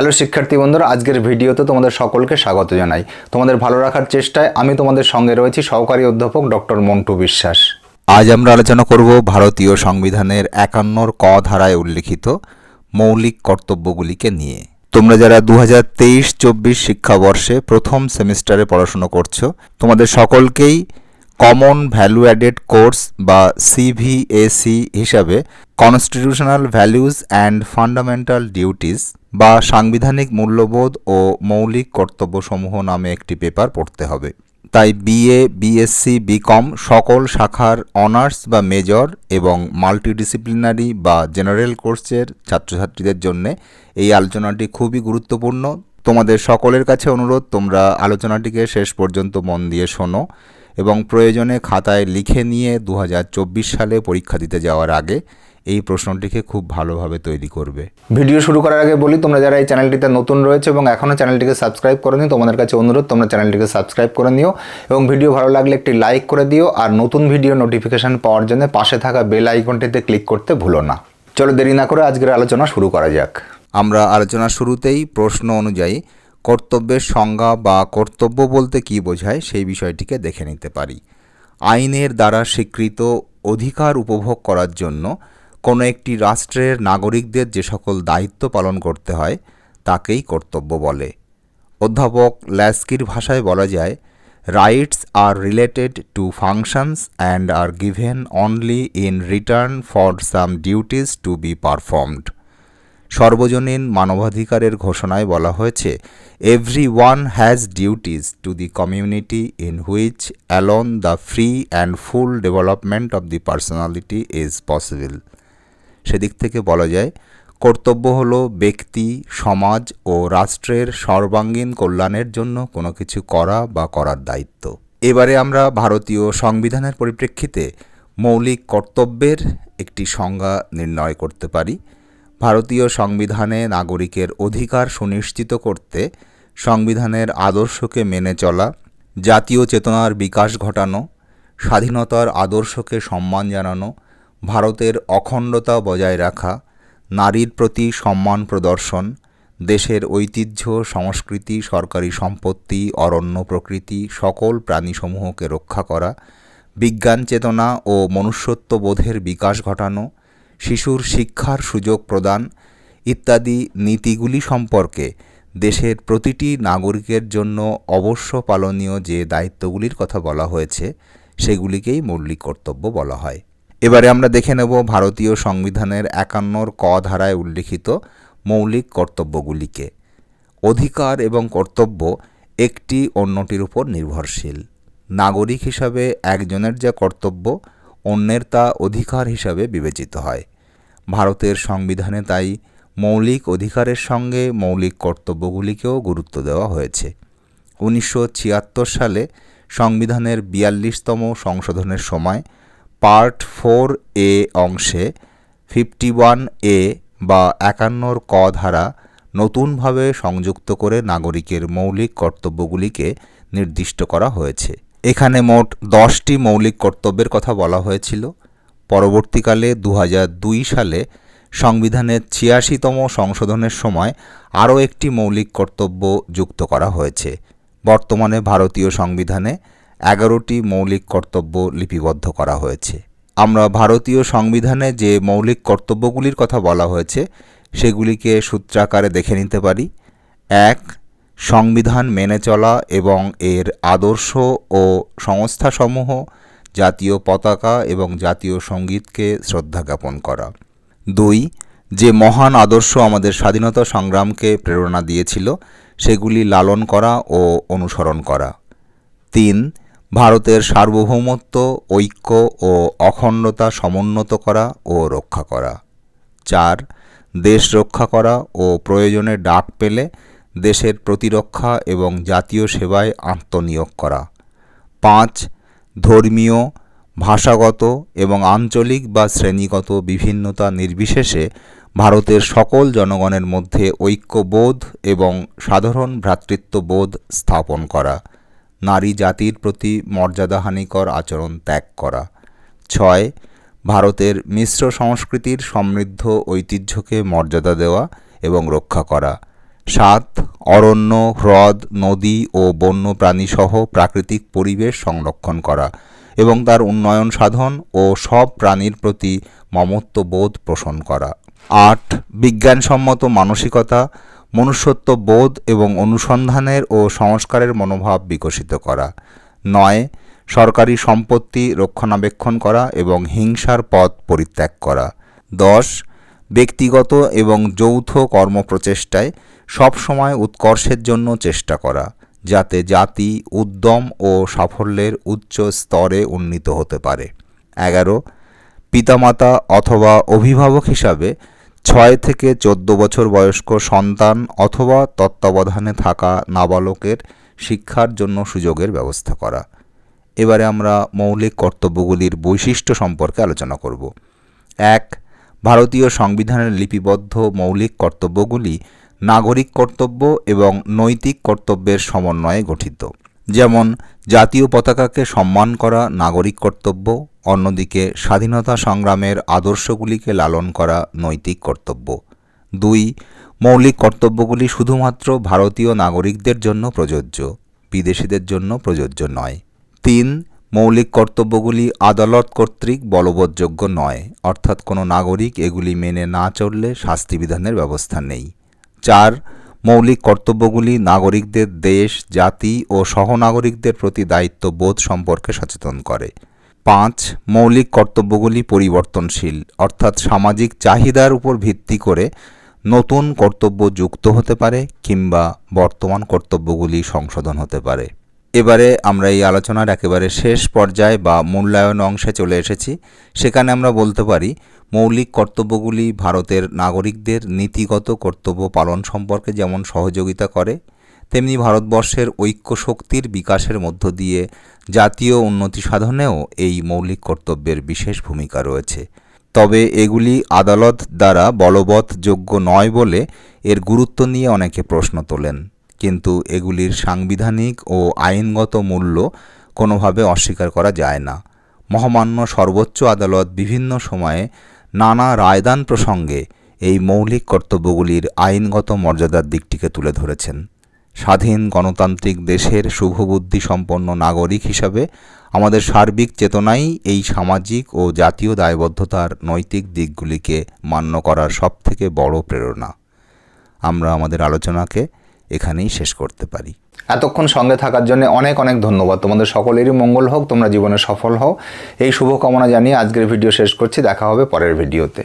Hello শিক্ষার্থী বন্ধুরা, আজকের ভিডিওতে তোমাদের সকলকে স্বাগত জানাই। তোমাদের ভালো রাখার চেষ্টায় আমি তোমাদের সঙ্গে রয়েছি সহকারী অধ্যাপক ডক্টর মন্টু বিশ্বাস। আজ আমরা আলোচনা করব ভারতীয় সংবিধানের একান্নর ক ধারায় উল্লিখিত মৌলিক কর্তব্যগুলিকে নিয়ে। তোমরা যারা দু হাজার তেইশ চব্বিশ শিক্ষাবর্ষে প্রথম সেমিস্টারে পড়াশুনো করছ, তোমাদের সকলকেই কমন ভ্যালু অ্যাডেড কোর্স বা সিভিএসি হিসাবে constitutional values and fundamental duties বা সাংবিধানিক মূল্যবোধ ও মৌলিক কর্তব্যসমূহ নামে একটি পেপার পড়তে হবে। তাই বিএ বিএসসি বিকম সকল শাখার অনার্স বা মেজর এবং মাল্টিডিসিপ্লিনারি বা জেনারেল কোর্সের ছাত্রছাত্রীদের জন্য এই আলোচনাটি খুবই গুরুত্বপূর্ণ। তোমাদের সকলের কাছে অনুরোধ, তোমরা আলোচনাটিকে শেষ পর্যন্ত মন দিয়ে শোনো এবং প্রয়োজনে খাতায় লিখে নিয়ে দু হাজার চব্বিশ সালে পরীক্ষা দিতে যাওয়ার আগে এই প্রশ্নটিকে খুব ভালোভাবে তৈরি করবে। ভিডিও শুরু করার আগে বলি তোমরা যারা এই চ্যানেলটিতে নতুন রয়েছে এবং এখনও চ্যানেলটিকে সাবস্ক্রাইব করোনি তোমাদের কাছে অনুরোধ তোমরা চ্যানেলটিকে সাবস্ক্রাইব করে নিও এবং ভিডিও ভালো লাগলে একটি লাইক করে দিও আর নতুন ভিডিও নোটিফিকেশন পাওয়ার জন্য পাশে থাকা বেল আইকনটিতে ক্লিক করতে ভুলো না। চলো দেরি না করে আজকের আলোচনা শুরু করা যাক। আমরা আলোচনার শুরুতেই প্রশ্ন অনুযায়ী কর্তব্যের সংজ্ঞা বা কর্তব্য বলতে কী বোঝায় সেই বিষয়টিকে দেখে নিতে পারি। আইনের দ্বারা স্বীকৃত অধিকার উপভোগ করার জন্য কোনো একটি রাষ্ট্রের নাগরিকদের যে সকল দায়িত্ব পালন করতে হয়, তাকেই কর্তব্য বলে। অধ্যাপক ল্যাস্কির ভাষায় বলা যায়, rights are related to functions and are given only in return for some duties to be performed. সর্বজনীন মানবাধিকারের ঘোষণায় বলা হয়েছে every one has duties to the community in which alone the free and full development of the personality is possible. সেদিক থেকে বলা যায়, কর্তব্য হলো ব্যক্তি, সমাজ ও রাষ্ট্রের সর্বাঙ্গীন কল্যাণের জন্য কোনো কিছু করা বা করার দায়িত্ব। এবারে আমরা ভারতীয় সংবিধানের পরিপ্রেক্ষিতে মৌলিক কর্তব্যের একটি সংজ্ঞা নির্ণয় করতে পারি। ভারতীয় সংবিধানে নাগরিকের অধিকার সুনিশ্চিত করতে সংবিধানের আদর্শকে মেনে চলা, জাতীয় চেতনার বিকাশ ঘটানো, স্বাধীনতার আদর্শকে সম্মান জানানো ভারতের অখণ্ডতা বজায় রাখা, নারীর প্রতি সম্মান প্রদর্শন, দেশের ঐতিহ্য, সংস্কৃতি, সরকারি সম্পত্তি, অরণ্য প্রকৃতি, সকল প্রাণীসমূহকে রক্ষা করা, বিজ্ঞান চেতনা ও মনুষ্যত্ব বোধের বিকাশ ঘটানো, শিশুর শিক্ষার সুযোগ প্রদান ইত্যাদি নীতিগুলি সম্পর্কে দেশের প্রতিটি নাগরিকের জন্য অবশ্য পালনীয় যে দায়িত্বগুলির কথা বলা হয়েছে, সেগুলিকেই মৌলিক কর্তব্য বলা হয়। এবারে আমরা দেখে নেব ভারতীয় সংবিধানের একান্নর ক ধারায় উল্লিখিত মৌলিক কর্তব্যগুলিকে। অধিকার এবং কর্তব্য একটি অন্যটির উপর নির্ভরশীল। নাগরিক হিসাবে একজনের যা কর্তব্য, অন্যের তা অধিকার হিসাবে বিবেচিত হয়। ভারতের সংবিধানে তাই মৌলিক অধিকারের সঙ্গে মৌলিক কর্তব্যগুলিকেও গুরুত্ব দেওয়া হয়েছে। উনিশশো ছিয়াত্তর সালে সংবিধানের বিয়াল্লিশতম সংশোধনের সময় পার্ট ফোর এ অংশে ফিফটি ওয়ান এ বা একান্নর ক ধারা নতুনভাবে সংযুক্ত করে নাগরিকের মৌলিক কর্তব্যগুলিকে নির্দিষ্ট করা হয়েছে। এখানে মোট দশটি মৌলিক কর্তব্যের কথা বলা হয়েছিল। পরবর্তীকালে দু হাজার দুই সালে সংবিধানের ছিয়াশিতম সংশোধনের সময় আরও একটি মৌলিক কর্তব্য যুক্ত করা হয়েছে। বর্তমানে ভারতীয় সংবিধানে এগারোটি মৌলিক কর্তব্য লিপিবদ্ধ করা হয়েছে। আমরা ভারতীয় সংবিধানে যে মৌলিক কর্তব্যগুলির কথা বলা হয়েছে, সেগুলিকে সূত্রাকারে দেখে নিতে পারি। এক, সংবিধান মেনে চলা এবং এর আদর্শ ও সংস্থাসমূহ, জাতীয় পতাকা এবং জাতীয় সঙ্গীতকে শ্রদ্ধা জ্ঞাপন করা। দুই, যে মহান আদর্শ আমাদের স্বাধীনতা সংগ্রামকে প্রেরণা দিয়েছিল, সেগুলি লালন করা ও অনুসরণ করা। তিন ভারতের সার্বভৌমত্ব, ঐক্য ও অখণ্ডতা সমুন্নত করা ও রক্ষা করা। চার, দেশ রক্ষা করা ও প্রয়োজনে ডাক পেলে দেশের প্রতিরক্ষা এবং জাতীয় সেবায় আত্মনিয়োগ করা। পাঁচ, ধর্মীয়, ভাষাগত এবং আঞ্চলিক বা শ্রেণীগত বিভিন্নতা নির্বিশেষে ভারতের সকল জনগণের মধ্যে ঐক্যবোধ এবং সাধারণ ভ্রাতৃত্ববোধ স্থাপন করা। নারী জাতির প্রতি মর্যাদাহানিকর আচরণ ত্যাগ করা। ছয়, ভারতের মিশ্র সংস্কৃতির সমৃদ্ধ ঐতিহ্যকে মর্যাদা দেওয়া এবং রক্ষা করা। সাত, অরণ্য, হ্রদ, নদী ও বন্য প্রাণীসহ প্রাকৃতিক পরিবেশ সংরক্ষণ করা এবং তার উন্নয়ন সাধন ও সব প্রাণীর প্রতি মমত্ববোধ পোষণ করা। আট, বিজ্ঞানসম্মত মানসিকতা মনুষ্যত্ব, বোধ এবং অনুসন্ধানের ও সংস্কারের মনোভাব বিকশিত করা। নয়, সরকারি সম্পত্তি রক্ষণাবেক্ষণ করা এবং হিংসার পথ পরিত্যাগ করা। দশ, ব্যক্তিগত এবং যৌথ কর্মপ্রচেষ্টায় সবসময় উৎকর্ষের জন্য চেষ্টা করা, যাতে জাতি উদ্যম ও সাফল্যের উচ্চ স্তরে উন্নীত হতে পারে। এগারো, পিতামাতা অথবা অভিভাবক হিসাবে ছয় থেকে চোদ্দ বছর বয়স্ক সন্তান অথবা তত্ত্বাবধানে থাকা নাবালকের শিক্ষার জন্য সুযোগের ব্যবস্থা করা। এবারে আমরা মৌলিক কর্তব্যগুলির বৈশিষ্ট্য সম্পর্কে আলোচনা করব। এক, ভারতীয় সংবিধানের লিপিবদ্ধ মৌলিক কর্তব্যগুলি নাগরিক কর্তব্য এবং নৈতিক কর্তব্যের সমন্বয়ে গঠিত। যেমন, জাতীয় পতাকাকে সম্মান করা নাগরিক কর্তব্য অন্যদিকে স্বাধীনতা সংগ্রামের আদর্শগুলিকে লালন করা নৈতিক কর্তব্য। দুই, মৌলিক কর্তব্যগুলি শুধুমাত্র ভারতীয় নাগরিকদের জন্য প্রযোজ্য, বিদেশিদের জন্য প্রযোজ্য নয়। তিন, মৌলিক কর্তব্যগুলি আদালত কর্তৃক বলবৎযোগ্য নয়, অর্থাৎ কোনো নাগরিক এগুলি মেনে না চললে শাস্তিবিধানের ব্যবস্থা নেই। চার, মৌলিক কর্তব্যগুলি নাগরিকদের দেশ, জাতি ও সহনাগরিকদের প্রতি দায়িত্ববোধ সম্পর্কে সচেতন করে। পাঁচ মৌলিক কর্তব্যগুলি পরিবর্তনশীল, অর্থাৎ সামাজিক চাহিদার উপর ভিত্তি করে নতুন কর্তব্য যুক্ত হতে পারে কিংবা বর্তমান কর্তব্যগুলি সংশোধন হতে পারে। এবারে আমরা এই আলোচনার একেবারে শেষ পর্যায়ে বা মূল্যায়ন অংশে চলে এসেছি। সেখানে আমরা বলতে পারি, মৌলিক কর্তব্যগুলি ভারতের নাগরিকদের নীতিগত কর্তব্য পালন সম্পর্কে যেমন সহযোগিতা করে তেমনি ভারতবর্ষের ঐক্য শক্তির বিকাশের মধ্য দিয়ে জাতীয় উন্নতি সাধনেও এই মৌলিক কর্তব্যের বিশেষ ভূমিকা রয়েছে। তবে এগুলি আদালত দ্বারা বলবৎযোগ্য নয় বলে এর গুরুত্ব নিয়ে অনেকে প্রশ্ন তোলেন। কিন্তু এগুলির সাংবিধানিক ও আইনগত মূল্য কোনোভাবে অস্বীকার করা যায় না। মহামান্য সর্বোচ্চ আদালত বিভিন্ন সময়ে নানা রায়দান প্রসঙ্গে এই মৌলিক কর্তব্যগুলির আইনগত মর্যাদার দিকটিকে তুলে ধরেছেন। স্বাধীন গণতান্ত্রিক দেশের শুভবুদ্ধি সম্পন্ন নাগরিক হিসাবে আমাদের সার্বিক চেতনাই এই সামাজিক ও জাতীয় দায়বদ্ধতার নৈতিক দিকগুলিকে মান্য করার সবথেকে বড় প্রেরণা। আমরা আমাদের আলোচনাকে এখানেই শেষ করতে পারি। এতক্ষণ সঙ্গে থাকার জন্য অনেক অনেক ধন্যবাদ। তোমাদের সকলেরই মঙ্গল হোক, তোমরা জীবনে সফল হও। এই শুভকামনা জানিয়ে আজকের ভিডিও শেষ করছি। দেখা হবে পরের ভিডিওতে।